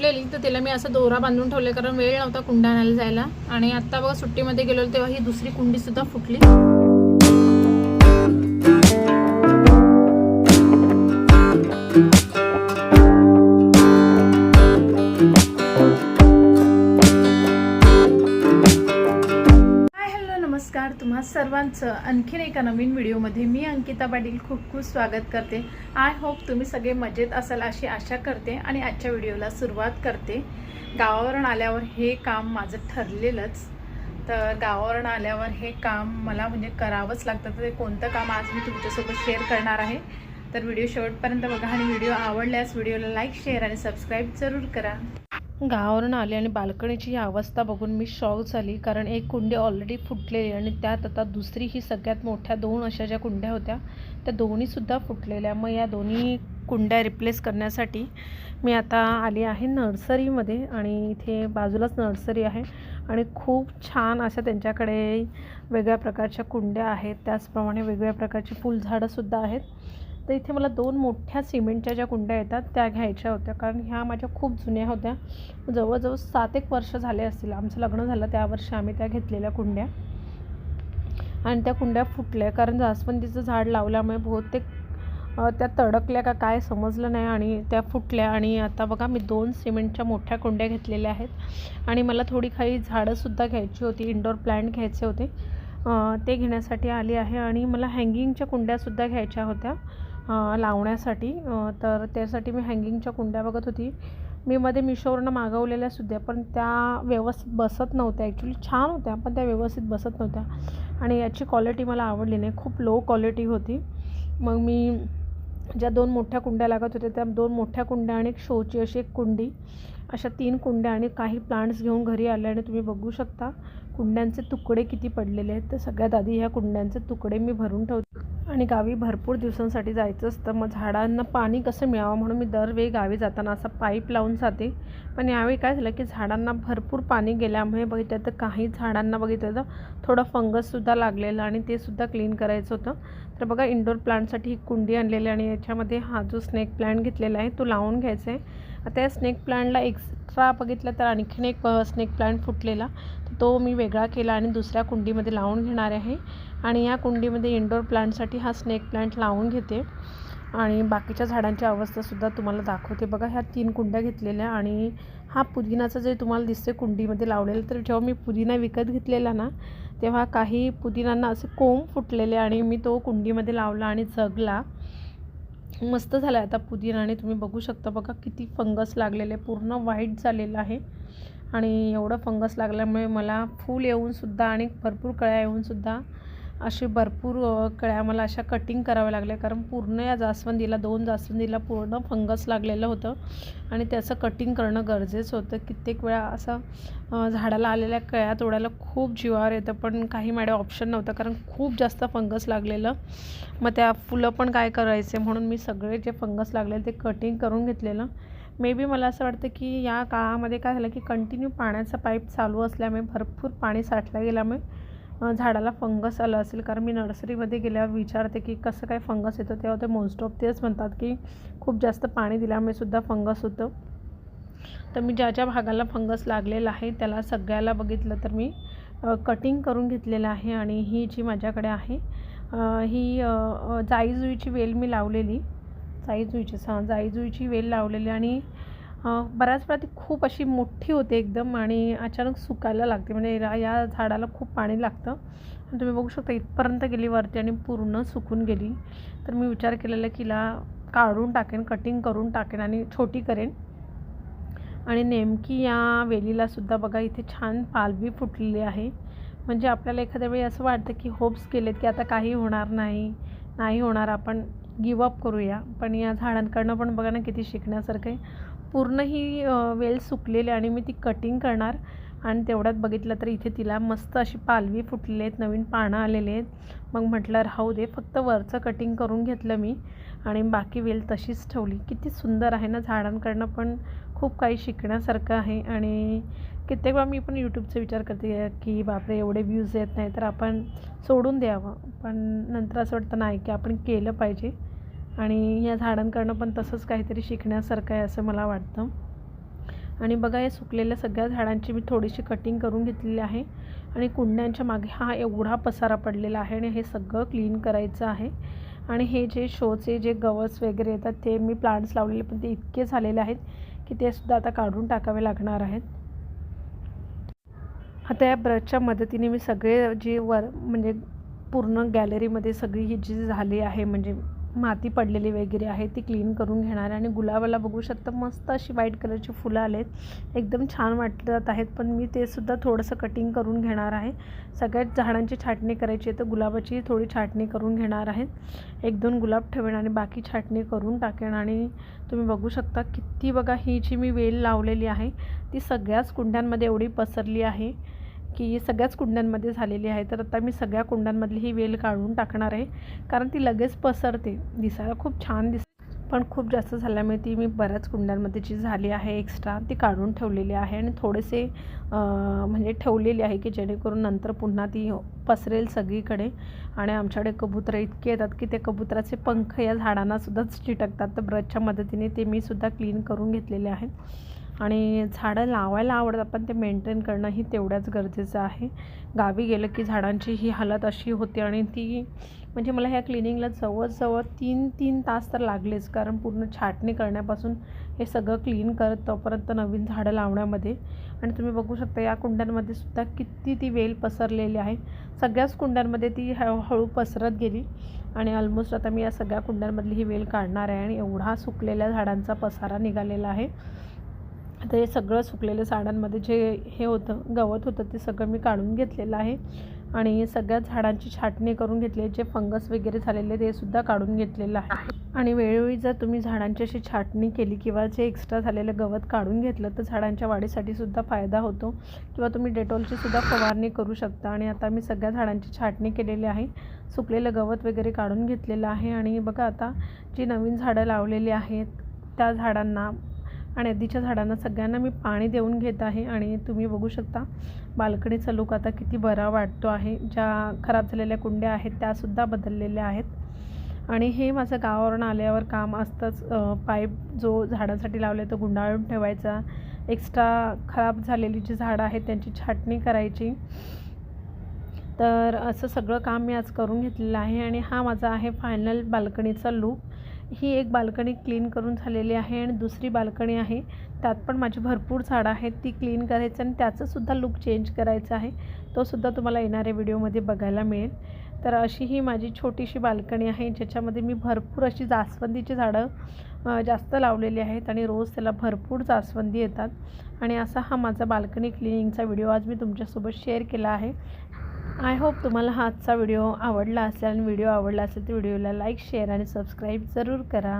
सुटलेली तर तिला मी असं दोरा बांधून ठेवले कारण वेळ नव्हता कुंड्या आणायला जायला. आणि आत्ता बघा सुट्टीमध्ये गेलो तेव्हा ही दुसरी कुंडीसुद्धा फुटली. सर्वांचं आणखीन एका नवीन व्हिडिओमध्ये मी अंकिता पाटील खूप खूप स्वागत करते. आय होप तुम्ही सगळे मजेत असाल अशी आशा करते आणि आजच्या व्हिडिओला सुरुवात करते. गावावरून आल्यावर हे काम माझं ठरलेलंच. तर गावावरून आल्यावर हे काम मला म्हणजे करावंच लागतं. तर ते कोणतं काम आज मी तुमच्यासोबत शेअर करणार आहे? तर व्हिडिओ शेवटपर्यंत बघा आणि व्हिडिओ आवडल्यास व्हिडिओला लाईक शेअर आणि सबस्क्राईब जरूर करा. गावावरून आले आणि बाल्कनीची ही अवस्था बघून मी शॉक झाली. कारण एक कुंडी ऑलरेडी फुटलेली आणि त्यात आता दुसरी ही सगळ्यात मोठ्या दोन अशा ज्या कुंड्या होत्या त्या दोन्हीसुद्धा फुटलेल्या. मग या दोन्ही कुंड्या रिप्लेस करण्यासाठी मी आता आली आहे नर्सरीमध्ये आणि इथे बाजूलाच नर्सरी आहे आणि खूप छान अशा त्यांच्याकडे वेगळ्या प्रकारच्या कुंड्या आहेत. त्याचप्रमाणे वेगवेगळ्या प्रकारची फुलझाडंसुद्धा आहेत. तर इथे मला दोन मोठ्या सिमेंटच्या ज्या कुंड्या येतात त्या घ्यायच्या होत्या. कारण ह्या माझ्या खूप जुन्या होत्या. जवळजवळ सात एक वर्ष झाले असतील. आमचं लग्न झालं त्या वर्षी आम्ही त्या घेतलेल्या कुंड्या. आणि त्या कुंड्या फुटल्या. कारण जास्वंदीचं झाड लावल्यामुळे बहुतेक त्या तडकल्या का काय समजलं नाही आणि त्या फुटल्या. आणि आता बघा मी दोन सिमेंटच्या मोठ्या कुंड्या घेतलेल्या आहेत. आणि मला थोडी काही झाडंसुद्धा घ्यायची होती. इंडोर प्लांट घ्यायचे होते. ते घेण्यासाठी आली आहे. आणि मला हँगिंगच्या कुंड्यासुद्धा घ्यायच्या होत्या. लावण्यासाठी. तर त्यासाठी मी हँगिंगच्या कुंड्या बघत होती. मी मध्ये मिशोवरनं मागवलेल्या सुद्धा पण त्या व्यवस्थित बसत नव्हत्या. ॲक्च्युली छान होत्या पण त्या व्यवस्थित बसत नव्हत्या. आणि याची क्वालिटी मला आवडली नाही. खूप लो क्वालिटी होती. मग मी ज्या दोन मोठ्या कुंड्या लागत होत्या त्या दोन मोठ्या कुंड्या आणि एक शोची अशी एक कुंडी अशा तीन कुंड्या आणि काही प्लांट्स घेऊन घरी आले आणि तुम्ही बघू शकता कुंड्यांचे तुकडे किती पडलेले आहेत. तर सगळ्यात आधी ह्या कुंड्यांचे तुकडे मी भरून ठेवते. आणि गावी भरपूर दिवसांसाठी जायचं असतं. मग झाडांना पाणी कसं मिळावं म्हणून मी दरवेळी गावी जाताना असा पाईप लावून जाते. पण यावेळी काय झालं की झाडांना भरपूर पाणी गेल्यामुळे बघितलं तर काही झाडांना बघितलं तर थोडं फंगससुद्धा लागलेलं आणि ते सुद्धा क्लीन करायचं होतं. तर बघा इंडोर प्लांटसाठी ही कुंडी आणलेली आणि याच्यामध्ये हा जो स्नेक प्लांट घेतलेला आहे तो लावून घ्यायचा आहे. आता या स्नेक प्लांटला एक्स्ट्रा बघितलं तर आणखीन एक स्नेक प्लांट फुटलेला. तर तो मी वेगळा केला आणि दुसऱ्या कुंडीमध्ये लावून घेणार आहे. आणि या कुंडीमध्ये इंडोर प्लांटसाठी हा स्नेक प्लांट लावून घेते. आणि बाकीच्या झाडांची अवस्थासुद्धा तुम्हाला दाखवते. बघा ह्या तीन कुंड्या घेतलेल्या आणि हा पुदिनाचा जे तुम्हाला दिसते कुंडीमध्ये लावलेलं तर जेव्हा मी पुदिना विकत घेतलेला ना तेव्हा काही पुदिनांना असे कोंब फुटलेले आणि मी तो कुंडीमध्ये लावला आणि जगला. मस्त झाला आहे आता पुदिना आणि तुम्ही बघू शकता बघा किती फंगस लागलेले पूर्ण व्हाईट झालेलं आहे. आणि एवढं फंगस लागल्यामुळे मला फूल येऊनसुद्धा आणि भरपूर कळ्या येऊनसुद्धा असे भरपूर कळ्या मला अशा कटिंग कराव्या लागल्या. कारण पूर्ण या जास्वंदीला दोन जास्वंदीला पूर्ण फंगस लागलेलं होतं. आणि त्याचं कटिंग करणं गरजेचं होतं. कित्येक वेळा असं झाडाला आलेल्या कळ्या तोडायला खूप जीवावर येतं. पण काही माझ्या ऑप्शन नव्हतं. कारण खूप जास्त फंगस लागलेलं. मग त्या फुलं पण काय करायचे म्हणून मी सगळे जे फंगस लागलेले ते कटिंग करून घेतलेलं. मे बी मला असं वाटतं की या काळामध्ये काय झालं की कंटिन्यू पाण्याचा पाईप चालू असल्यामुळे भरपूर पाणी साठल्या गेल्यामुळे झाडाला फंगस आलं असेल कारण मी नर्सरीमध्ये गेल्यावर विचारते की कसं काय फंगस येतं तेव्हा ते मोस्ट ऑफ तेच म्हणतात की खूप जास्त पाणी दिल्यामुळे सुद्धा फंगस होतं. तर मी ज्या ज्या भागाला फंगस लागलेला आहे त्याला सगळ्याला बघितलं तर मी कटिंग करून घेतलेलं आहे आणि ही जी माझ्याकडे आहे ही जाईजुईची वेल मी लावलेली जाईजुईची हां जाईजुईची वेल लावलेली आणि बऱ्याच वेळा ती खूप अशी मोठी होते एकदम आणि अचानक सुकायला लागते. म्हणजे या- या झाडाला खूप पाणी लागतं. आणि तुम्ही बघू शकता इथपर्यंत गेली वरती आणि पूर्ण सुकून गेली. तर मी विचार केलेला की हिला काढून टाकेन कटिंग करून टाकेन आणि छोटी करेन. आणि नेमकी या वेलीलासुद्धा बघा इथे छान पालवी फुटलेली आहे. म्हणजे आपल्याला एखाद्या वेळी असं वाटतं की होप्स गेलेत की आता काही होणार नाही नाही होणार आपण गिवअप करूया. पण या झाडांकडनं पण बघा ना किती शिकण्यासारखं आहे. पूर्ण ही वेल सुकलेली आणि मी ती कटिंग करणार. आणि तेवढ्यात बघितलं तर इथे तिला मस्त अशी पालवी फुटलेली आहेत नवीन पानं आलेले आहेत. मग म्हटलं राहू दे फक्त वरचं कटिंग करून घेतलं मी आणि बाकी वेल तशीच ठेवली. किती सुंदर आहे ना झाडांकडनं पण खूप काही शिकण्यासारखं आहे. आणि कित्येक वेळा मी पण यूट्यूबचा विचार करते की बापरे एवढे व्ह्यूज येत नाही तर आपण सोडून द्यावं. पण नंतर असं वाटतं नाही की आपण केलं पाहिजे. आणि या झाडांकडनं पण तसंच काहीतरी शिकण्यासारखं आहे असं मला वाटतं. आणि बघा या सुकलेल्या सगळ्या झाडांची मी थोडीशी कटिंग करून घेतलेली आहे. आणि कुंड्यांच्या मागे हा एवढा पसारा पडलेला आहे आणि हे सगळं क्लीन करायचं आहे. आणि हे जे शोचे जे गवस वगैरे येतात ते मी प्लांट्स लावलेले पण ते इतके झालेले आहेत की ते सुद्धा आता काढून टाकावे लागणार आहेत. आता या ब्रशच्या मदतीने मी सगळे जे वर म्हणजे पूर्ण गॅलरीमध्ये सगळी ही जी झाली आहे म्हणजे माती पडलेली वगैरे आहे ती क्लीन करून घेणार आहे. आणि गुलाबाला बघू शकता मस्त अशी व्हाईट कलरची फुलं आलेत. एकदम छान वाटत आहेत पण मी ते सुद्धा थोडंसं कटिंग करून घेणार आहे. सगळ्यात झाडांची छाटणी करायची आहे तर गुलाबाची थोडी छाटणी करून घेणार आहे. एक दोन गुलाब ठेवेन आणि बाकी छाटणी करून टाकेन. आणि तुम्ही बघू शकता किती बघा ही जी मी वेल लावलेली आहे ती सगळ्याच कुंड्यांमध्ये एवढी पसरली आहे. की सगळ्याच कुंड्यांमध्ये झालेली आहे. तर आता मी सगळ्या कुंड्यांमधली ही वेल काढून टाकणार आहे. कारण ती लगेच पसरते. दिसायला खूप छान दिस पण खूप जास्त झाल्यामुळे ती मी बऱ्याच कुंड्यांमध्ये जी झाली आहे एक्स्ट्रा ती काढून ठेवलेली आहे. आणि थोडेसे म्हणजे ठेवलेली आहे की जेणेकरून नंतर पुन्हा ती पसरेल सगळीकडे. आणि आमच्याकडे कबुतरं इतके येतात की ते कबुतराचे पंख या झाडांनासुद्धाच चिटकतात. तर ब्रशच्या मदतीने ते मी सुद्धा क्लीन करून घेतलेले आहेत. आणि झाडं लावायला आवडतात पण ते मेंटेन करणंही तेवढ्याच गरजेचं आहे. गावी गेलं की झाडांची ही हालत अशी होते आणि ती म्हणजे मला ह्या क्लिनिंगला जवळजवळ तीन तीन तास तर लागलेच कारण पूर्ण छाटणी करण्यापासून हे सगळं क्लीन करत तोपर्यंत नवीन झाडं लावण्यामध्ये. आणि तुम्ही बघू शकता या कुंड्यांमध्ये सुद्धा किती ती वेल पसरलेली आहे. सगळ्याच कुंड्यांमध्ये ती हळूहळू पसरत गेली आणि ऑलमोस्ट आता मी या सगळ्या कुंड्यांमधली ही वेल काढणार आहे आणि एवढा सुकलेल्या झाडांचा पसारा निघालेला आहे. आता हे सगळं सुकलेल्या झाडांमध्ये जे हे होतं गवत होतं ते सगळं मी काढून घेतलेलं आहे. आणि सगळ्या झाडांची छाटणी करून घेतली जे फंगस वगैरे झालेले ते सुद्धा काढून घेतलेलं आहे. आणि वेळोवेळी जर तुम्ही झाडांची अशी छाटणी केली किंवा जे एक्स्ट्रा झालेलं गवत काढून घेतलं तर झाडांच्या वाढीसाठी सुद्धा फायदा होतो. किंवा तुम्ही डेटॉलची सुद्धा फवारणी करू शकता. आणि आता मी सगळ्या झाडांची छाटणी केलेली आहे सुकलेलं गवत वगैरे काढून घेतलेलं आहे. आणि बघा आता जी नवीन झाडं लावलेली आहेत त्या झाडांना आणि आधीच्या झाडांना सगळ्यांना मी पाणी देऊन घेत आहे आणि तुम्ही बघू शकता बाल्कनीचा लुक आता किती बरा वाटतो आहे. ज्या खराब झालेल्या कुंड्या आहेत त्यासुद्धा बदललेल्या आहेत. आणि हे माझं गावावरून आल्यावर काम असतंच. पाईप जो झाडांसाठी लावले तो गुंडाळून ठेवायचा. एक्स्ट्रा खराब झालेली जी झाडं आहेत त्यांची छाटणी करायची. तर असं सगळं काम मी आज करून घेतलेलं आहे आणि हा माझा आहे फायनल बाल्कनीचा लूक ही एक बाल्कनी क्लीन करून झालेली आहे आणि दुसरी बाल्कनी आहे. त्यात पण माझी भरपूर झाडं आहेत ती क्लीन करायचं आणि त्याचंसुद्धा लुक चेंज करायचा आहे. तोसुद्धा तुम्हाला येणाऱ्या व्हिडिओमध्ये बघायला मिळेल. तर अशी ही माझी छोटीशी बाल्कनी आहे ज्याच्यामध्ये मी भरपूर अशी जास्वंदीची झाडं जास्त लावलेली आहेत आणि रोज त्याला भरपूर जास्वंदी येतात. आणि असा हा माझा बाल्कनी क्लिनिंगचा व्हिडिओ आज मी तुमच्यासोबत शेअर केला आहे. आय होप तुम्हाला हा आजचा व्हिडिओ आवडला असेल आणि व्हिडिओ आवडला असेल तर व्हिडिओला लाईक शेअर आणि सबस्क्राईब जरूर करा.